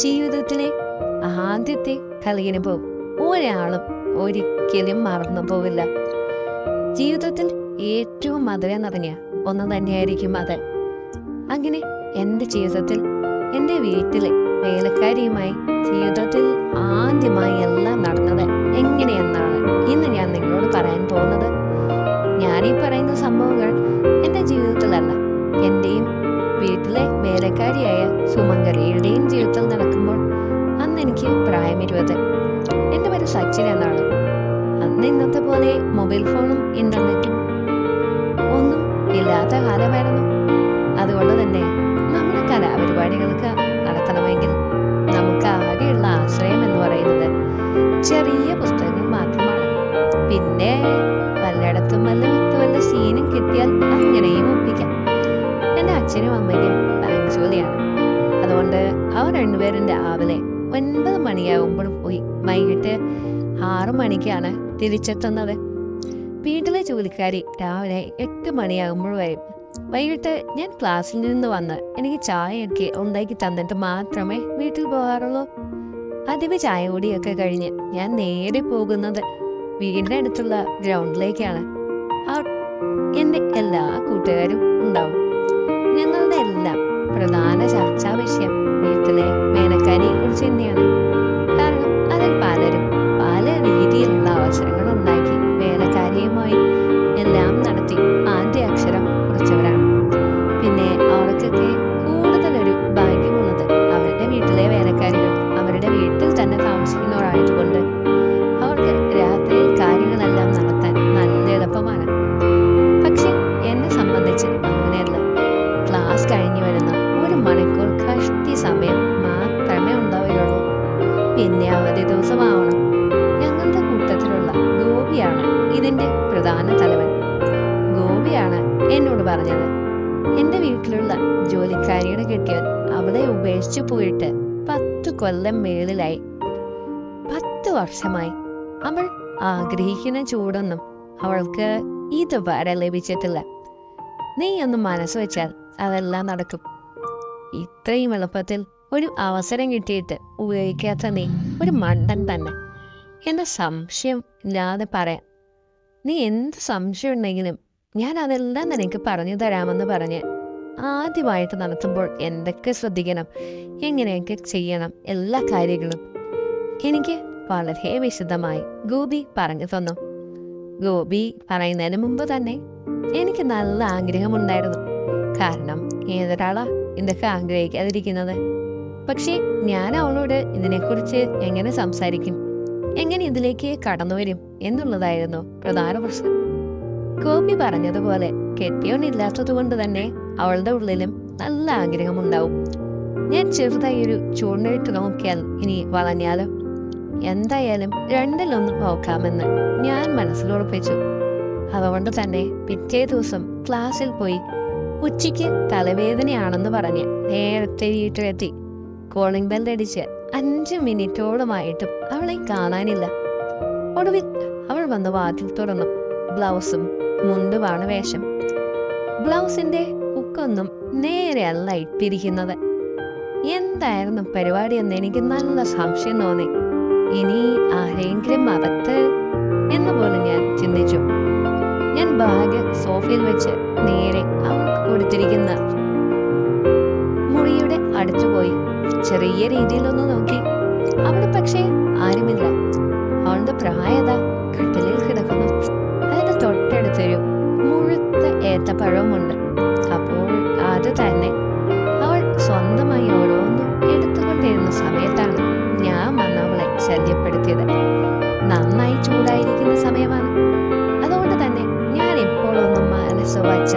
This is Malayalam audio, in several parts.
ജീവിതത്തിലെ ആദ്യത്തെ കളിയനുഭവം. ഒരാളും ഒരിക്കലും മറന്നു പോവില്ല. ജീവിതത്തിൽ ഏറ്റവും മധുരം നിറഞ്ഞ ഒന്ന് തന്നെയായിരിക്കും അത്. അങ്ങനെ എന്റെ ജീവിതത്തിൽ എന്റെ വീട്ടിലെ വേലക്കാരിയുമായി ജീവിതത്തിൽ ആദ്യമായി എല്ലാം നടന്നത് എങ്ങനെയെന്നാണ് ഇന്ന് ഞാൻ നിങ്ങളോട് പറയാൻ പോകുന്നത്. ഞാനീ പറയുന്ന സംഭവങ്ങൾ എന്റെ ജീവിതത്തിലല്ല എന്റെയും വീട്ടിലെ വേലക്കാരിയായ സുമങ്കരയുടെയും ജീവിതത്തിൽ നടക്കുമ്പോൾ അന്ന് എനിക്ക് പ്രായം ഇരുപത്. എന്റെ പേര് സച്ചിൻ എന്നാണ്. അന്ന് ഇന്നത്തെ പോലെ മൊബൈൽ ഫോണും ഇന്റർനെറ്റും ഒന്നും ഇല്ലാത്ത കാലമായിരുന്നു. അതുകൊണ്ട് തന്നെ നമ്മുടെ കലാപരിപാടികൾക്ക് നടത്തണമെങ്കിൽ നമുക്ക് ആകെയുള്ള ആശ്രയം എന്ന് പറയുന്നത് ചെറിയ പുസ്തകങ്ങൾ മാത്രമാണ്. പിന്നെ പലയിടത്തും വല്ല വിത്ത് വല്ല സീനും കിട്ടിയാൽ അങ്ങനെയും അച്ഛനും അമ്മയ്ക്കും ബാങ്ക് ജോലിയാണ്. അതുകൊണ്ട് അവർ രണ്ടുപേരും രാവിലെ ഒൻപത് മണിയാകുമ്പോൾ പോയി. വൈകിട്ട് ആറു മണിക്കാണ് തിരിച്ചെത്തുന്നത്. വീട്ടിലെ ജോലിക്കാരി രാവിലെ എട്ട് മണിയാകുമ്പോൾ വരും. വൈകിട്ട് ഞാൻ ക്ലാസ്സിൽ നിന്ന് വന്ന് എനിക്ക് ചായയൊക്കെ ഉണ്ടാക്കി തന്നിട്ട് മാത്രമേ വീട്ടിൽ പോകാറുള്ളൂ. അതിവ് ചായ കൂടിയൊക്കെ കഴിഞ്ഞ് ഞാൻ നേരെ പോകുന്നത് വീടിന്റെ അടുത്തുള്ള ഗ്രൗണ്ടിലേക്കാണ്. എന്റെ എല്ലാ കൂട്ടുകാരും ഉണ്ടാവും. പ്രധാന ചർച്ചാ വിഷയം. വീട്ടിലെ വേനക്കാരിയെ കുറിച്ച് തന്നെയാണ് പറഞ്ഞത്. എന്റെ വീട്ടിലുള്ള ജോലിക്കാരിയുടെ കെട്ടിയവൻ അവളെ ഉപേക്ഷിച്ചു പോയിട്ട് പത്ത് കൊല്ലം മേളിലായി. പത്ത് വർഷമായി. അവൾ ആഗ്രഹിക്കുന്ന ചൂടൊന്നും അവൾക്ക് ഇതുവരെ ലഭിച്ചിട്ടില്ല. നീ ഒന്ന് മനസ്സ് വെച്ചാൽ അതെല്ലാം നടക്കും. ഇത്രയും എളുപ്പത്തിൽ ഒരു അവസരം കിട്ടിയിട്ട് ഉപയോഗിക്കാത്ത നീ ഒരു മണ്ടൻ തന്നെ. എന്ന സംശയം ഇല്ലാതെ പറയാം. നീ എന്ത് സംശയം ഉണ്ടെങ്കിലും ഞാൻ അതെല്ലാം നിനക്ക് പറഞ്ഞു തരാമെന്ന് പറഞ്ഞ് ആദ്യമായിട്ട് നടത്തുമ്പോൾ എന്തൊക്കെ ശ്രദ്ധിക്കണം എങ്ങനെയൊക്കെ ചെയ്യണം എല്ലാ കാര്യങ്ങളും എനിക്ക് വളരെ വിശദമായി ഗോപി പറഞ്ഞു തന്നു. ഗോപി പറയുന്നതിന് മുമ്പ് തന്നെ എനിക്ക് നല്ല ആഗ്രഹമുണ്ടായിരുന്നു. കാരണം ഏതൊരാളാ ഇതൊക്കെ ആഗ്രഹിക്കാതിരിക്കുന്നത്? പക്ഷേ ഞാൻ അവളോട് ഇതിനെക്കുറിച്ച് എങ്ങനെ സംസാരിക്കും എങ്ങനെ ഇതിലേക്ക് കടന്നു വരും എന്നുള്ളതായിരുന്നു പ്രധാന പ്രശ്നം. ഗോപി പറഞ്ഞതുപോലെ കെട്ടിയോനില്ലാത്തത് കൊണ്ട് തന്നെ അവളുടെ ഉള്ളിലും നല്ല ആഗ്രഹമുണ്ടാവും. ഞാൻ ചെറുതായി ഒരു ചൂണ്ടിട്ട് നോക്കിയാൽ ഇനി വളഞ്ഞാലോ? എന്തായാലും രണ്ടിലൊന്നും നോക്കാമെന്ന് ഞാൻ മനസ്സിലുറപ്പിച്ചു അതുകൊണ്ട് തന്നെ പിറ്റേ ദിവസം ക്ലാസ്സിൽ പോയി ഉച്ചയ്ക്ക് തലവേദനയാണെന്ന് പറഞ്ഞ് നേരത്തെ വീട്ടിലെത്തി. കോളിംഗ് ബെൽ ബെല്ലടിച്ച് അഞ്ച് മിനിറ്റോളമായിട്ടും അവളെ കാണാനില്ല. ഒടുവിൽ അവൾ വന്ന് വാതിൽ തുറന്നു. ബ്ലൗസും മുണ്ടുമാണ് വേഷം. ബ്ലൗസിന്റെ ഹുക്കൊന്നും നേരെയല്ല ഇട്ടിരിക്കുന്നത്. എന്തായിരുന്നു പരിപാടി എന്ന് എനിക്ക് നല്ല സംശയം തോന്നി. ഇനി ആരെങ്കിലും അകത്ത് എന്ന് പോലും ഞാൻ ചിന്തിച്ചു. ഞാൻ ബാഗ് സോഫയിൽ വെച്ച് നേരെ അവൾക്ക് കൊടുത്തിരിക്കുന്ന. മുറിയുടെ അടുത്തു പോയി. ചെറിയ രീതിയിലൊന്ന് നോക്കി. അവിടെ പക്ഷേ ആരുമില്ല. അവളുടെ പ്രായത കട്ടിലിൽ കിടക്കുന്നു. തൊട്ടടുത്തൊരു മുഴുത്ത ഏത്തപ്പഴവുമുണ്ട്. അപ്പോൾ അത് തന്നെ. അവൾ സ്വന്തമായി ഓരോന്നും എടുത്തുകൊണ്ടിരുന്ന സമയത്താണ് ഞാൻ വന്ന് അവളെ ശല്യപ്പെടുത്തിയത്. നന്നായി ചൂടായിരിക്കുന്ന സമയമാണ്. അതുകൊണ്ട് തന്നെ ഞാൻ ഇപ്പോഴൊന്നും മനസ്സ് വച്ച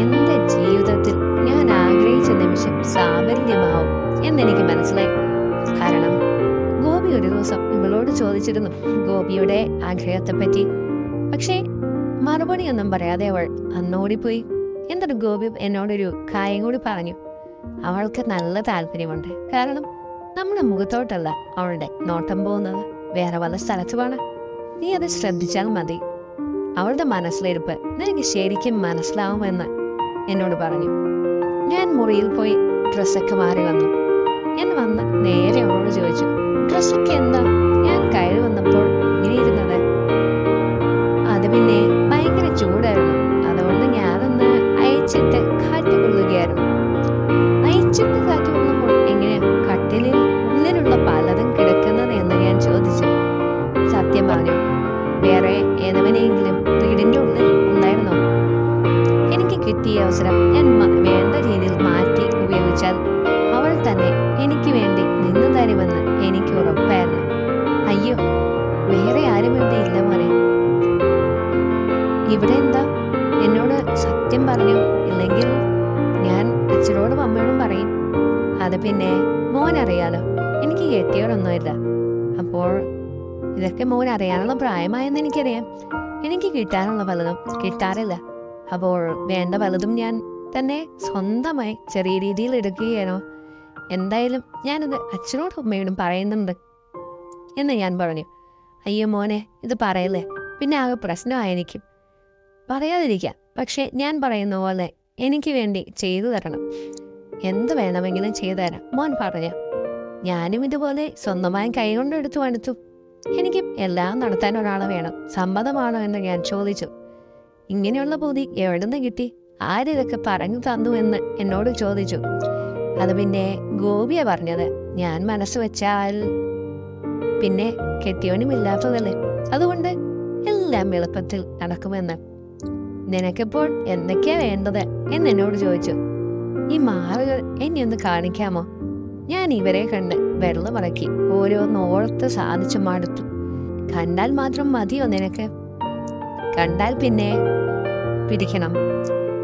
എന്റെ ജീവിതത്തിൽ ഞാൻ ആഗ്രഹിച്ച നിമിഷം സാഫല്യമാവും എന്നെനിക്ക് മനസ്സിലായി. കാരണം ഗോപി ഒരു ദിവസം ഇവളോട് ചോദിച്ചിരുന്നു ഗോപിയുടെ ആഗ്രഹത്തെ പറ്റി പക്ഷേ മറുപടിയൊന്നും പറയാതെ അവൾ അന്നോടിപ്പോയി. എന്നിട്ട് ഗോപി എന്നോടൊരു കാര്യം കൂടി പറഞ്ഞു. അവൾക്ക് നല്ല താല്പര്യമുണ്ട്. കാരണം നമ്മുടെ മുഖത്തോട്ടല്ല അവളുടെ നോട്ടം പോകുന്നത്. വേറെ വല്ല സ്ഥലത്തുമാണ്. നീ അത് ശ്രദ്ധിച്ചാൽ മതി. അവളുടെ മനസ്സിലിരുപ്പ് നിനക്ക് ശരിക്കും മനസ്സിലാവുമെന്ന് എന്നോട് പറഞ്ഞു. ഞാൻ മുറിയിൽ പോയി ഡ്രസ്സൊക്കെ മാറി വന്നു. ഞാൻ വന്ന് നേരെ അവളോട് ചോദിച്ചു ഡ്രസ്സൊക്കെ എന്താ? ഞാൻ കയറി വന്നപ്പോൾ ഇങ്ങനെ ഇരുന്നത് അത് പിന്നെ Chủ. അച്ഛനോടും അമ്മയോടും പറയും. അത് പിന്നെ മോൻ അറിയാലോ. എനിക്ക് കെട്ടിയവരൊന്നുമില്ല. അപ്പോൾ ഇതൊക്കെ മോൻ അറിയാനുള്ള പ്രായമായെന്ന് എനിക്കറിയാം. എനിക്ക് കിട്ടാനുള്ള പലതും കിട്ടാറില്ല. അപ്പോൾ വേണ്ട പലതും ഞാൻ തന്നെ സ്വന്തമായി ചെറിയ രീതിയിൽ എടുക്കുകയാണോ? എന്തായാലും ഞാനത് അച്ഛനോടും അമ്മയോടും പറയുന്നുണ്ട് എന്ന് ഞാൻ പറഞ്ഞു. അയ്യോ മോനെ ഇത് പറയല്ലേ? പിന്നെ ആകെ പ്രശ്നമായിരിക്കും. പറയാതിരിക്കാം. പക്ഷേ ഞാൻ പറയുന്ന പോലെ എനിക്ക് വേണ്ടി ചെയ്തു തരണം. എന്ത് വേണമെങ്കിലും ചെയ്തു തരാം. മോൻ പറഞ്ഞു. ഞാനും ഇതുപോലെ സ്വന്തമായി കൈകൊണ്ട് എടുത്തു അടുത്തു എനിക്ക് എല്ലാം നടത്താൻ ഒരാളെ വേണം. സമ്മതമാണോ എന്ന് ഞാൻ ചോദിച്ചു. ഇങ്ങനെയുള്ള ബുദ്ധി എവിടുന്ന് കിട്ടി? ആരിതൊക്കെ പറഞ്ഞു തന്നു എന്ന് എന്നോട് ചോദിച്ചു. അത് പിന്നെ ഗോപിയ പറഞ്ഞത്. ഞാൻ മനസ്സ് വെച്ചാൽ പിന്നെ കെട്ടിയവനും ഇല്ലാത്തതല്ലേ? അതുകൊണ്ട് എല്ലാം എളുപ്പത്തിൽ നടക്കുമെന്ന്. നിനക്കിപ്പോൾ എന്തൊക്കെയാ വേണ്ടത് എന്ന് എന്നോട് ചോദിച്ചു. ഈ മാറുകൾ എന്നെ ഒന്ന് കാണിക്കാമോ? ഞാൻ ഇവരെ കണ്ട് വെള്ളം ഇറക്കി ഓരോന്ന് ഓർത്ത് സാധിച്ചു മടുത്തു. കണ്ടാൽ മാത്രം മതിയോ നിനക്ക്? കണ്ടാൽ പിന്നെ പിടിക്കണം.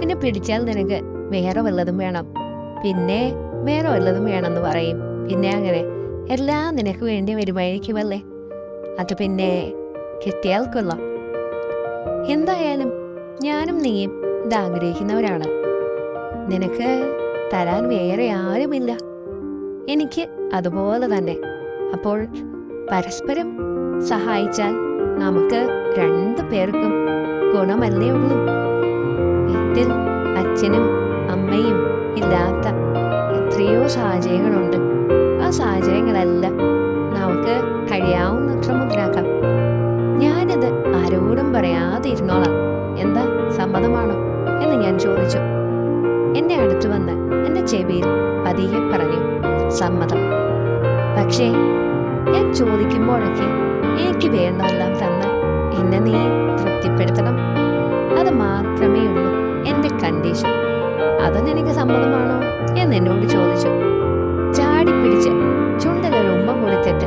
പിന്നെ പിടിച്ചാൽ നിനക്ക് വേറെ വല്ലതും വേണം. പിന്നെ വേറെ വല്ലതും വേണമെന്ന് പറയും. പിന്നെ അങ്ങനെ എല്ലാം നിനക്ക് വേണ്ടി വരുമായിരിക്കുമല്ലേ അത് പിന്നെ കിട്ടിയാൽ കൊള്ളാം. എന്തായാലും ഞാനും നീയും ഇത് ആഗ്രഹിക്കുന്നവരാണ് നിനക്ക് തരാൻ വേറെ ആരുമില്ല. എനിക്ക് അതുപോലെ തന്നെ. അപ്പോൾ പരസ്പരം സഹായിച്ചാൽ നമുക്ക് രണ്ടു പേർക്കും ഗുണമല്ലേ ഉള്ളൂ. വീട്ടിൽ അച്ഛനും അമ്മയും ഇല്ലാത്ത എത്രയോ സാഹചര്യങ്ങളുണ്ട്. ആ സാഹചര്യങ്ങളെല്ലാം നമുക്ക് കഴിയാവുന്നത്ര മുതലാക്കാം ഞാനിത് ആരോടും പറയാതെ ഇരുന്നോളാം എന്താ സമ്മതമാണോ എന്ന് ഞാൻ ചോദിച്ചു. എന്നെ അടുത്തു വന്ന് എന്റെ ചെവിയിൽ പതിയെ പറഞ്ഞു സമ്മതം. പക്ഷേ ഞാൻ ചോദിക്കുമ്പോഴൊക്കെ എനിക്ക് വേണ്ടതെല്ലാം തന്ന് എന്നെ നീ തൃപ്തിപ്പെടുത്തണം. അത് മാത്രമേ ഉള്ളൂ എന്റെ കണ്ടീഷൻ. അത് നിനക്ക് സമ്മതമാണോ എന്ന് എന്നോട് ചോദിച്ചു. ചാടിപ്പിടിച്ച് ചുണ്ടിലൊരു ഉമ്മ കൊടുത്തിട്ട്